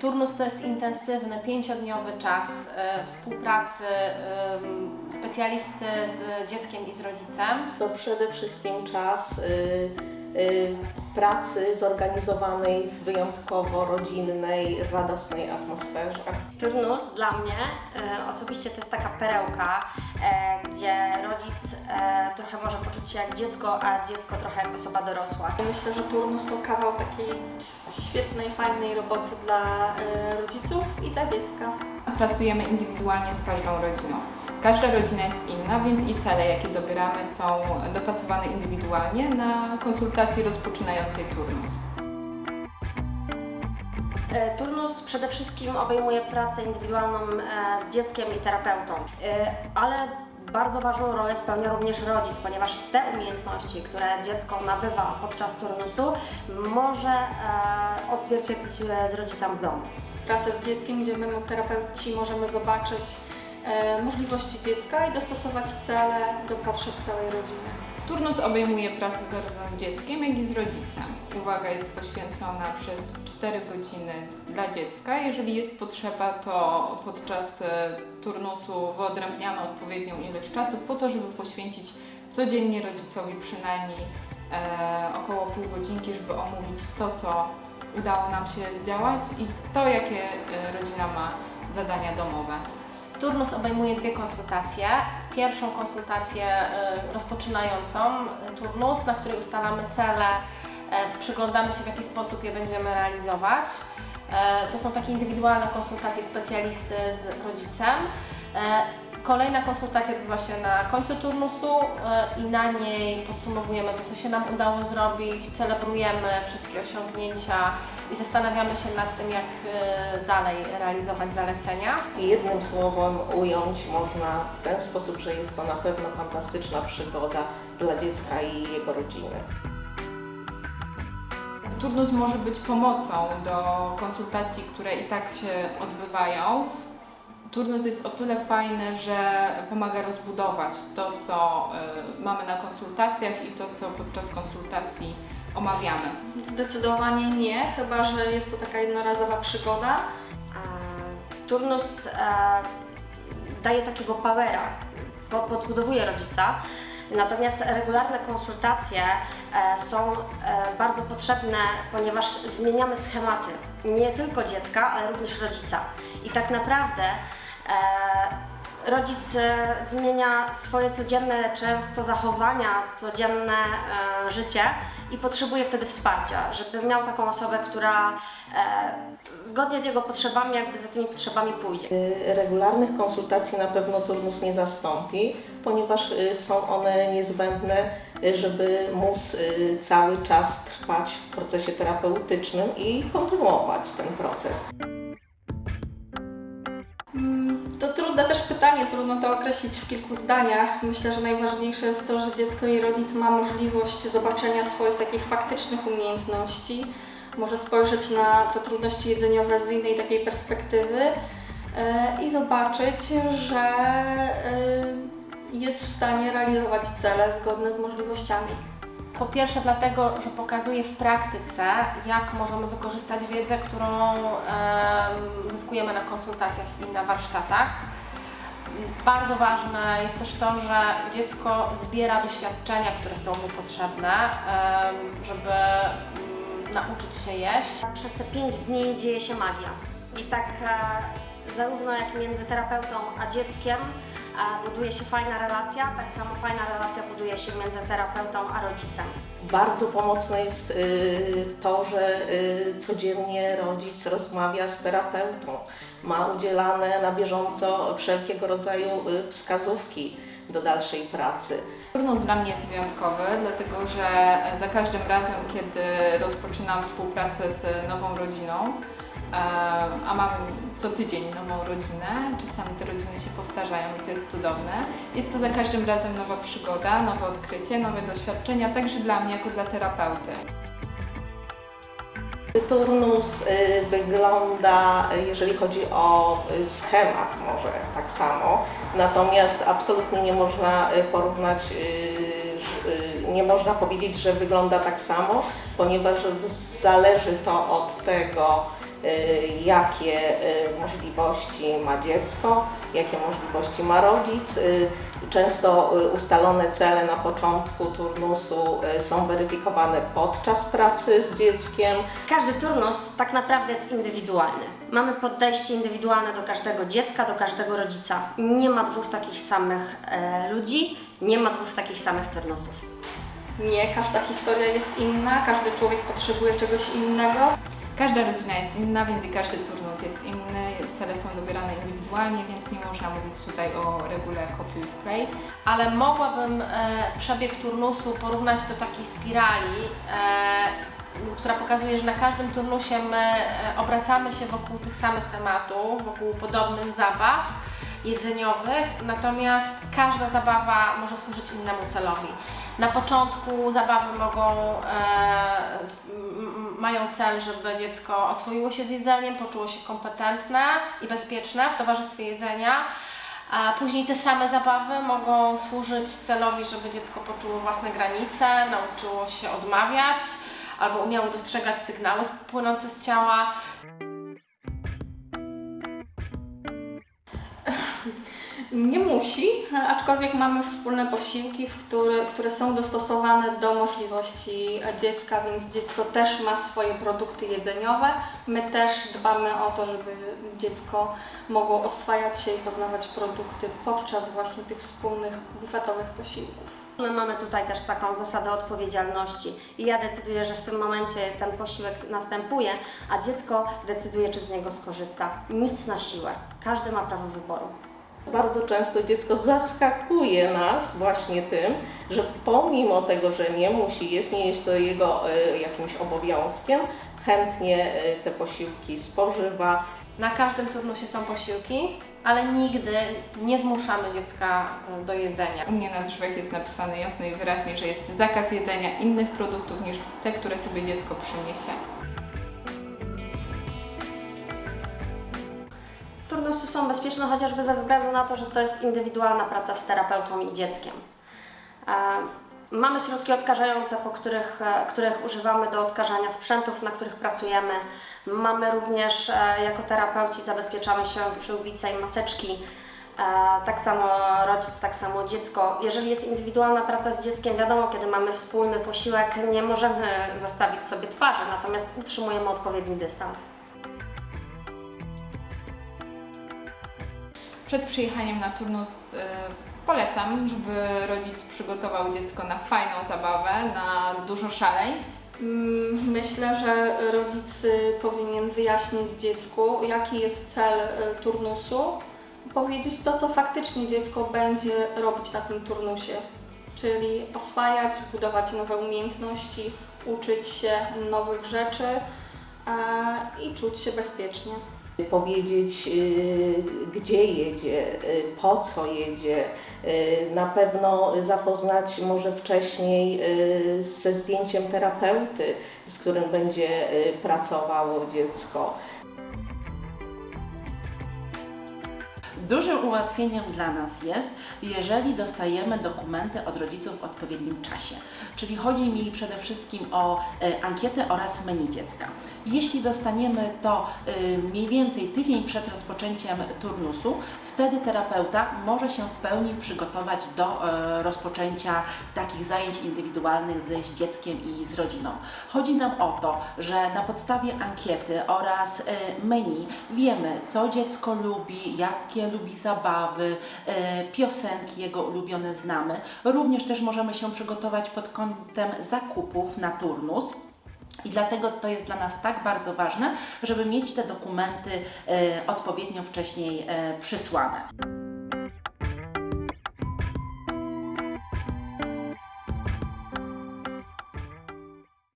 Turnus to jest intensywny, pięciodniowy czas e, współpracy specjalisty z dzieckiem i z rodzicem. To przede wszystkim czas y, pracy zorganizowanej w wyjątkowo rodzinnej, radosnej atmosferze. Turnus dla mnie e, osobiście to jest taka perełka, e, gdzie rodzic e, trochę może poczuć się jak dziecko, a dziecko trochę jak osoba dorosła. Myślę, że turnus to kawał takiej świetnej, fajnej roboty dla e, rodziców i dla dziecka. Pracujemy indywidualnie z każdą rodziną. Każda rodzina jest inna, więc i cele, jakie dobieramy, są dopasowane indywidualnie na konsultacji rozpoczynającej turnus. E, Turnus przede wszystkim obejmuje pracę indywidualną e, z dzieckiem i terapeutą, E, ale bardzo ważną rolę spełnia również rodzic, ponieważ te umiejętności, które dziecko nabywa podczas turnusu, może odzwierciedlić z rodzicem w domu. Pracę z dzieckiem, gdzie my, terapeuci, możemy zobaczyć możliwości dziecka i dostosować cele do potrzeb całej rodziny. Turnus obejmuje pracę zarówno z dzieckiem, jak i z rodzicem. Uwaga jest poświęcona przez 4 godziny dla dziecka. Jeżeli jest potrzeba, to podczas e, turnusu wyodrębniamy odpowiednią ilość czasu po to, żeby poświęcić codziennie rodzicowi przynajmniej e, około pół godzinki, żeby omówić to, co udało nam się zdziałać i to, jakie e, rodzina ma zadania domowe. Turnus obejmuje dwie konsultacje. Pierwszą konsultację e, rozpoczynającą e, turnus, na której ustalamy cele, e, przyglądamy się w jaki sposób je będziemy realizować. To są takie indywidualne konsultacje specjalisty z rodzicem. Kolejna konsultacja odbywa się na końcu turnusu i na niej podsumowujemy to, co się nam udało zrobić, celebrujemy wszystkie osiągnięcia i zastanawiamy się nad tym, jak e, dalej realizować zalecenia. I jednym słowem ująć można w ten sposób, że jest to na pewno fantastyczna przygoda dla dziecka i jego rodziny. Turnus może być pomocą do konsultacji, które i tak się odbywają. Turnus jest o tyle fajny, że pomaga rozbudować to, co y, mamy na konsultacjach i to, co podczas konsultacji omawiamy. Zdecydowanie nie, chyba że jest to taka jednorazowa przygoda. Turnus e, daje takiego powera, po- podbudowuje rodzica. Natomiast regularne konsultacje e, są e, bardzo potrzebne, ponieważ zmieniamy schematy nie tylko dziecka, ale również rodzica. I tak naprawdę e, rodzic zmienia swoje codzienne często zachowania, codzienne życie i potrzebuje wtedy wsparcia, żeby miał taką osobę, która e, zgodnie z jego potrzebami, jakby za tymi potrzebami pójdzie. Y, Regularnych konsultacji na pewno turnus nie zastąpi, ponieważ y, są one niezbędne, y, żeby móc y, cały czas trwać w procesie terapeutycznym i kontynuować ten proces. To trudne też pytanie, trudno to określić w kilku zdaniach. Myślę, że najważniejsze jest to, że dziecko i rodzic ma możliwość zobaczenia swoich takich faktycznych umiejętności, może spojrzeć na te trudności jedzeniowe z innej takiej perspektywy e, i zobaczyć, że e, jest w stanie realizować cele zgodne z możliwościami. Po pierwsze dlatego, że pokazuje w praktyce, jak możemy wykorzystać wiedzę, którą em, zyskujemy na konsultacjach i na warsztatach. Bardzo ważne jest też to, że dziecko zbiera doświadczenia, które są mu potrzebne, żeby mm, nauczyć się jeść. Przez te 5 dni dzieje się magia. I tak e, zarówno jak między terapeutą a dzieckiem buduje się fajna relacja, tak samo fajna relacja buduje się między terapeutą a rodzicem. Bardzo pomocne jest y, to, że y, codziennie rodzic rozmawia z terapeutą, ma udzielane na bieżąco wszelkiego rodzaju y, wskazówki do dalszej pracy. Turnus dla mnie jest wyjątkowy, dlatego że za każdym razem, kiedy rozpoczynam współpracę z nową rodziną, e, a mam co tydzień nową rodzinę, czasami te rodziny się powtarzają i to jest cudowne. Jest to za każdym razem nowa przygoda, nowe odkrycie, nowe doświadczenia, także dla mnie jako dla terapeuty. Turnus y, wygląda, jeżeli chodzi o y, schemat, może tak samo, natomiast absolutnie nie można y, porównać, nie można powiedzieć, że wygląda tak samo, ponieważ zależy to od tego, jakie y, możliwości ma dziecko, jakie możliwości ma rodzic. Y, Często y, ustalone cele na początku turnusu y, są weryfikowane podczas pracy z dzieckiem. Każdy turnus tak naprawdę jest indywidualny. Mamy podejście indywidualne do każdego dziecka, do każdego rodzica. Nie ma dwóch takich samych e, ludzi, nie ma dwóch takich samych turnusów. Nie, każda historia jest inna, każdy człowiek potrzebuje czegoś innego. Każda rodzina jest inna, więc i każdy turnus jest inny. Cele są dobierane indywidualnie, więc nie można mówić tutaj o regule kopiuj wklej. ale mogłabym e, przebieg turnusu porównać do takiej spirali, e, która pokazuje, że na każdym turnusie my e, obracamy się wokół tych samych tematów, wokół podobnych zabaw jedzeniowych, natomiast każda zabawa może służyć innemu celowi. Na początku zabawy mogą, e, mają cel, żeby dziecko oswoiło się z jedzeniem, poczuło się kompetentne i bezpieczne w towarzystwie jedzenia. A później te same zabawy mogą służyć celowi, żeby dziecko poczuło własne granice, nauczyło się odmawiać albo umiało dostrzegać sygnały płynące z ciała. Nie musi, aczkolwiek mamy wspólne posiłki, które, które są dostosowane do możliwości dziecka, więc dziecko też ma swoje produkty jedzeniowe. My też dbamy o to, żeby dziecko mogło oswajać się i poznawać produkty podczas właśnie tych wspólnych bufetowych posiłków. My mamy tutaj też taką zasadę odpowiedzialności i ja decyduję, że w tym momencie ten posiłek następuje, a dziecko decyduje, czy z niego skorzysta. Nic na siłę. Każdy ma prawo wyboru. Bardzo często dziecko zaskakuje nas właśnie tym, że pomimo tego, że nie musi jeść, nie jest to jego e, jakimś obowiązkiem, chętnie e, te posiłki spożywa. Na każdym turnusie są posiłki, ale nigdy nie zmuszamy dziecka e, do jedzenia. U mnie na drzwiach jest napisane jasno i wyraźnie, że jest zakaz jedzenia innych produktów niż te, które sobie dziecko przyniesie. Turnusy są bezpieczne chociażby ze względu na to, że to jest indywidualna praca z terapeutą i dzieckiem. E, Mamy środki odkażające, po których, e, których używamy do odkażania sprzętów, na których pracujemy. Mamy również e, jako terapeuci zabezpieczamy się przyłbice i maseczki. Tak samo rodzic, tak samo dziecko. Jeżeli jest indywidualna praca z dzieckiem, wiadomo, kiedy mamy wspólny posiłek, nie możemy zastawić sobie twarzy, natomiast utrzymujemy odpowiedni dystans. Przed przyjechaniem na turnus y, polecam, żeby rodzic przygotował dziecko na fajną zabawę, na dużo szaleństw. Mm, Myślę, że rodzic powinien wyjaśnić dziecku, jaki jest cel y, turnusu, powiedzieć to, co faktycznie dziecko będzie robić na tym turnusie, czyli oswajać, budować nowe umiejętności, uczyć się nowych rzeczy i czuć się bezpiecznie. Powiedzieć, y, gdzie jedzie, y, po co jedzie. Y, Na pewno zapoznać może wcześniej ze zdjęciem terapeuty, z którym będzie pracowało dziecko. Dużym ułatwieniem dla nas jest, jeżeli dostajemy dokumenty od rodziców w odpowiednim czasie. Czyli chodzi mi przede wszystkim o e, ankietę oraz menu dziecka. Jeśli dostaniemy to e, mniej więcej tydzień przed rozpoczęciem turnusu, wtedy terapeuta może się w pełni przygotować do e, rozpoczęcia takich zajęć indywidualnych z dzieckiem i z rodziną. Chodzi nam o to, że na podstawie ankiety oraz menu wiemy, co dziecko lubi, jakie lubi zabawy, e, piosenki jego ulubione znamy. Również też możemy się przygotować pod kątem zakupów na turnus. I dlatego to jest dla nas tak bardzo ważne, żeby mieć te dokumenty e, odpowiednio wcześniej e, przysłane.